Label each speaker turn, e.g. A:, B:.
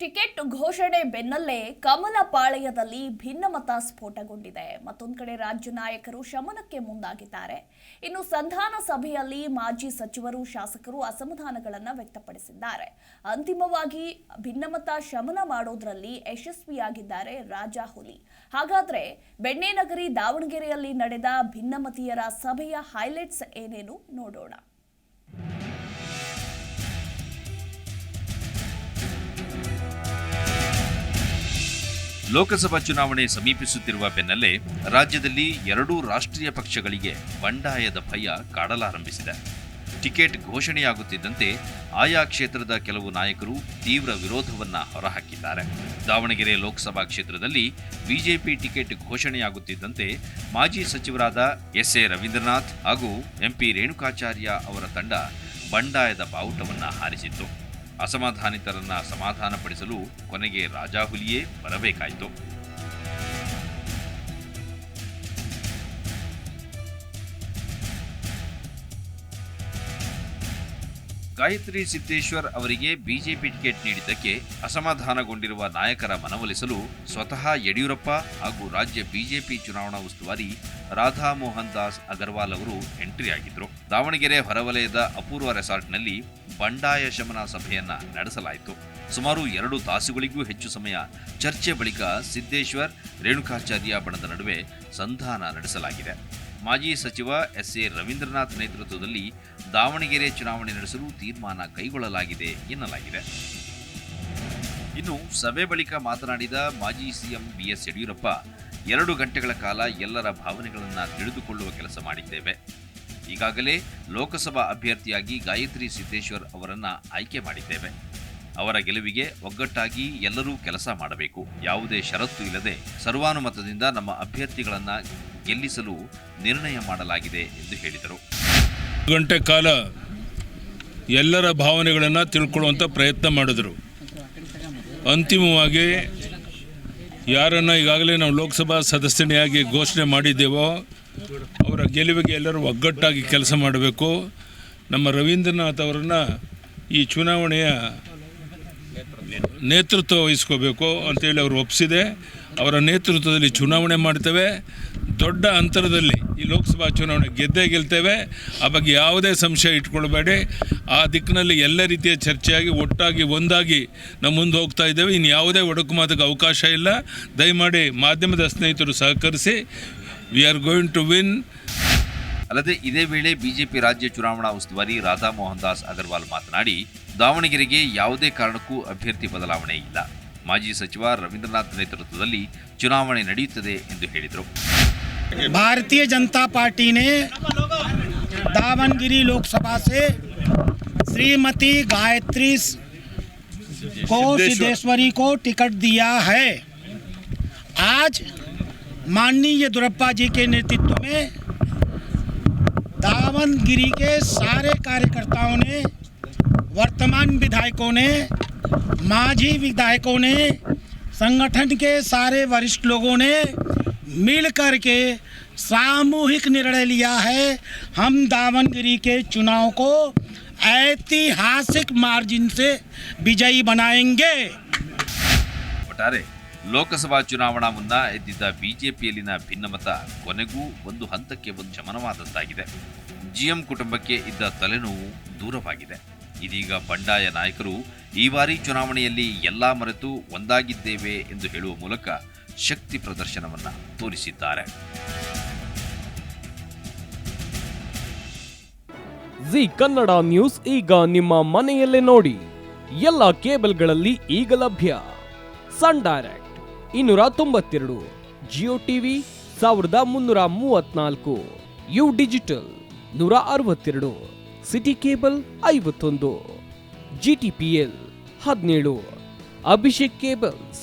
A: Ticket ಘೋಷಣೆ ಬೆನ್ನಲ್ಲೇ ಕಮಲ ಪಾಳೆಯದಲ್ಲಿ ಭಿನ್ನಮತ ಸ್ಫೋಟಗೊಂಡಿದೆ. ಮತ್ತೊಂದು ಕಡೆ ರಾಜ್ಯ ನಾಯಕರು ಶಮನಕ್ಕೆ ಮುಂದಾಗಿದ್ದಾರೆ. ಇನ್ನು ಸಂಧಾನ ಸಭೆಯಲ್ಲಿ ಮಾಜಿ ಸಚಿವರು, ಶಾಸಕರು ಅಸಮಾಧಾನಗಳನ್ನು ವ್ಯಕ್ತಪಡಿಸಿದ್ದಾರೆ. ಅಂತಿಮವಾಗಿ ಭಿನ್ನಮತ ಶಮನ ಮಾಡೋದ್ರಲ್ಲಿ ಯಶಸ್ವಿಯಾಗಿದ್ದಾರೆ ರಾಜಾ ಹುಲಿ. ಹಾಗಾದ್ರೆ ಬೆಣ್ಣೆನಗರಿ ದಾವಣಗೆರೆಯಲ್ಲಿ ನಡೆದ ಭಿನ್ನಮತೀಯರ ಸಭೆಯ ಹೈಲೈಟ್ಸ್ ಏನೇನು ನೋಡೋಣ.
B: ಲೋಕಸಭಾ ಚುನಾವಣೆ ಸಮೀಪಿಸುತ್ತಿರುವ ಬೆನ್ನಲ್ಲೇ ರಾಜ್ಯದಲ್ಲಿ ಎರಡೂ ರಾಷ್ಟ್ರೀಯ ಪಕ್ಷಗಳಿಗೆ ಬಂಡಾಯದ ಭಯ ಕಾಡಲಾರಂಭಿಸಿದೆ. ಟಿಕೆಟ್ ಘೋಷಣೆಯಾಗುತ್ತಿದ್ದಂತೆ ಆಯಾ ಕ್ಷೇತ್ರದ ಕೆಲವು ನಾಯಕರು ತೀವ್ರ ವಿರೋಧವನ್ನ ಹೊರಹಾಕಿದ್ದಾರೆ. ದಾವಣಗೆರೆ ಲೋಕಸಭಾ ಕ್ಷೇತ್ರದಲ್ಲಿ ಬಿಜೆಪಿ ಟಿಕೆಟ್ ಘೋಷಣೆಯಾಗುತ್ತಿದ್ದಂತೆ ಮಾಜಿ ಸಚಿವರಾದ ಎಸ್ ಎ ರವೀಂದ್ರನಾಥ್ ಹಾಗೂ ಎಂಪಿ ರೇಣುಕಾಚಾರ್ಯ ಅವರ ತಂಡ ಬಂಡಾಯದ ಬಾವುಟವನ್ನು ಹಾರಿಸಿತ್ತು. ಅಸಮಾಧಾನಿತರನ್ನ ಸಮಾಧಾನಪಡಿಸಲು ಕೊನೆಗೆ ರಾಜಾಹುಲಿಯೇ ಬರಬೇಕಾಯಿತು. ಗಾಯತ್ರಿ ಸಿದ್ದೇಶ್ವರ್ ಅವರಿಗೆ ಬಿಜೆಪಿ ಟಿಕೆಟ್ ನೀಡಿದ್ದಕ್ಕೆ ಅಸಮಾಧಾನಗೊಂಡಿರುವ ನಾಯಕರ ಮನವೊಲಿಸಲು ಸ್ವತಃ ಯಡಿಯೂರಪ್ಪ ಹಾಗೂ ರಾಜ್ಯ ಬಿಜೆಪಿ ಚುನಾವಣಾ ಉಸ್ತುವಾರಿ ರಾಧಾ ಮೋಹನ್ ದಾಸ್ ಅಗರ್ವಾಲ್ ಅವರು ಎಂಟ್ರಿ ಆಗಿದ್ರು. ದಾವಣಗೆರೆ ಹೊರವಲಯದ ಅಪೂರ್ವ ರೆಸಾರ್ಟ್ನಲ್ಲಿ ಬಂಡಾಯ ಶಮನ ಸಭೆಯನ್ನ ನಡೆಸಲಾಯಿತು. ಸುಮಾರು ಎರಡು ತಾಸುಗಳಿಗೂ ಹೆಚ್ಚು ಸಮಯ ಚರ್ಚೆ ಬಳಿಕ ಸಿದ್ದೇಶ್ವರ್ ರೇಣುಕಾಚಾರ್ಯ ಬಣದ ನಡುವೆ ಸಂಧಾನ ನಡೆಸಲಾಗಿದೆ. ಮಾಜಿ ಸಚಿವ ಎಸ್ ಎ ರವೀಂದ್ರನಾಥ್ ನೇತೃತ್ವದಲ್ಲಿ ದಾವಣಗೆರೆ ಚುನಾವಣೆ ನಡೆಸಲು ತೀರ್ಮಾನ ಕೈಗೊಳ್ಳಲಾಗಿದೆ ಎನ್ನಲಾಗಿದೆ. ಇನ್ನು ಸಭೆ ಬಳಿಕ ಮಾತನಾಡಿದ ಮಾಜಿ ಸಿಎಂ ಬಿಎಸ್ ಯಡಿಯೂರಪ್ಪ, ಎರಡು ಗಂಟೆಗಳ ಕಾಲ ಎಲ್ಲರ ಭಾವನೆಗಳನ್ನು ತಿಳಿದುಕೊಳ್ಳುವ ಕೆಲಸ ಮಾಡಿದ್ದೇವೆ. ಈಗಾಗಲೇ ಲೋಕಸಭಾ ಅಭ್ಯರ್ಥಿಯಾಗಿ ಗಾಯತ್ರಿ ಸಿದ್ದೇಶ್ವರ್ ಅವರನ್ನು ಆಯ್ಕೆ ಮಾಡಿದ್ದೇವೆ. ಅವರ ಗೆಲುವಿಗೆ ಒಗ್ಗಟ್ಟಾಗಿ ಎಲ್ಲರೂ ಕೆಲಸ ಮಾಡಬೇಕು. ಯಾವುದೇ ಷರತ್ತು ಇಲ್ಲದೆ ಸರ್ವಾನುಮತದಿಂದ ನಮ್ಮ ಅಭ್ಯರ್ಥಿಗಳನ್ನ ಗೆಲ್ಲಿಸಲು ನಿರ್ಣಯ ಮಾಡಲಾಗಿದೆ ಎಂದು ಹೇಳಿದರು.
C: ಗಂಟೆ ಕಾಲ ಎಲ್ಲರ ಭಾವನೆಗಳನ್ನು ತಿಳ್ಕೊಳ್ಳುವಂಥ ಪ್ರಯತ್ನ ಮಾಡಿದರು. ಅಂತಿಮವಾಗಿ ಯಾರನ್ನು ಈಗಾಗಲೇ ನಾವು ಲೋಕಸಭಾ ಸದಸ್ಯನಿಯಾಗಿ ಘೋಷಣೆ ಮಾಡಿದ್ದೇವೋ ಅವರ ಗೆಲುವಿಗೆ ಎಲ್ಲರೂ ಒಗ್ಗಟ್ಟಾಗಿ ಕೆಲಸ ಮಾಡಬೇಕು. ನಮ್ಮ ರವೀಂದ್ರನಾಥ್ ಅವರನ್ನು ಈ ಚುನಾವಣೆಯ ನೇತೃತ್ವ ವಹಿಸ್ಕೋಬೇಕು ಅಂತೇಳಿ ಅವರು ಒಪ್ಪಿಸಿದೆ ಅವರ ನೇತೃತ್ವದಲ್ಲಿ ಚುನಾವಣೆ ಮಾಡ್ತೇವೆ. ದೊಡ್ಡ ಅಂತರದಲ್ಲಿ ಈ ಲೋಕಸಭಾ ಚುನಾವಣೆ ಗೆದ್ದೇ ಗೆಲ್ತೇವೆ. ಆ ಬಗ್ಗೆ ಯಾವುದೇ ಸಂಶಯ ಇಟ್ಕೊಳ್ಬೇಡಿ. ಆ ದಿಕ್ಕಿನಲ್ಲಿ ಎಲ್ಲ ರೀತಿಯ ಚರ್ಚೆಯಾಗಿ, ಒಟ್ಟಾಗಿ, ಒಂದಾಗಿ ನಮ್ಮ ಮುಂದೆ ಹೋಗ್ತಾ ಇದ್ದೇವೆ. ಇನ್ನು ಯಾವುದೇ ಒಡಕು ಅವಕಾಶ ಇಲ್ಲ. ದಯಮಾಡಿ ಮಾಧ್ಯಮದ ಸ್ನೇಹಿತರು ಸಹಕರಿಸಿ. We are going to win
B: ಅಲ್ಲದೆ ಇದೇ ವೇಳೆ ಬಿಜೆಪಿ ರಾಜ್ಯ ಚುನಾವಣಾ ಉಸ್ತುವಾರಿ ರಾಧಾ ಮೋಹನ್ ದಾಸ್ ಅಗರ್ವಾಲ್ ಮಾತನಾಡಿ, ದಾವಣಗೆರೆಗೆ ಯಾವುದೇ ಕಾರಣಕ್ಕೂ ಅಭ್ಯರ್ಥಿ ಬದಲಾವಣೆ ಇಲ್ಲ. ಮಾಜಿ ಸಚಿವ ರವೀಂದ್ರನಾಥ್ ನೇತೃತ್ವದಲ್ಲಿ ಚುನಾವಣೆ ನಡೆಯುತ್ತದೆ ಎಂದು ಹೇಳಿದರು.
D: भारतीय जनता पार्टी ने दावनगिरी लोकसभा से श्रीमती गायत्री को सिद्धेश्वरी को टिकट दिया है। आज माननीय येदुरप्पा जी के नेतृत्व में दावनगिरी के सारे कार्यकर्ताओं ने वर्तमान विधायकों ने माझी विधायकों ने संगठन के सारे वरिष्ठ लोगों ने मिल कर के सामूहिक निर्णय लिया है हम दावनगिरी के चुनाव को ऐतिहासिक मार्जिन से विजयी बनाएंगे
B: ಒಟ್ಟಾರೆ ಲೋಕಸಭಾ ಚುನಾವಣಾ ಮುನ್ನ ಎದ್ದಿದ್ದ ಬಿಜೆಪಿಯಲ್ಲಿನ ಭಿನ್ನಮತ ಕೊನೆಗೂ ಒಂದು ಹಂತಕ್ಕೆ ಒಂದು ಶಮನವಾದಂತಾಗಿದೆ ಜಿಎಂ ಕುಟುಂಬಕ್ಕೆ ಇದ್ದ ತಲೆನೋವು ದೂರವಾಗಿದೆ ಇದೀಗ ಬಂಡಾಯ ನಾಯಕರು ಈ ಬಾರಿ ಚುನಾವಣೆಯಲ್ಲಿ ಎಲ್ಲಾ ಮರೆತು ಒಂದಾಗಿದ್ದೇವೆ ಎಂದು ಹೇಳುವ ಮೂಲಕ ಶಕ್ತಿ ಪ್ರದರ್ಶನವನ್ನು ತೋರಿಸಿದ್ದಾರೆ.
E: ಜಿ ಕನ್ನಡ ನ್ಯೂಸ್ ಈಗ ನಿಮ್ಮ ಮನೆಯಲ್ಲೇ ನೋಡಿ. ಎಲ್ಲ ಕೇಬಲ್ಗಳಲ್ಲಿ ಈಗ ಲಭ್ಯ. ಸನ್ ಡೈರೆಕ್ಟ್ ಇನ್ನೂರ ತೊಂಬತ್ತೆರಡು ಜಿಯೋ ಟಿವಿ ಸಾವಿರದ ಮುನ್ನೂರ ಮೂವತ್ನಾಲ್ಕು ಯು ಡಿಜಿಟಲ್ ನೂರ ಅರವತ್ತೆರಡು ಸಿಟಿ ಕೇಬಲ್ ಐವತ್ತೊಂದು ಜಿ ಟಿ ಪಿ ಎಲ್ ಹದಿನೇಳು ಅಭಿಷೇಕ್ ಕೇಬಲ್ಸ್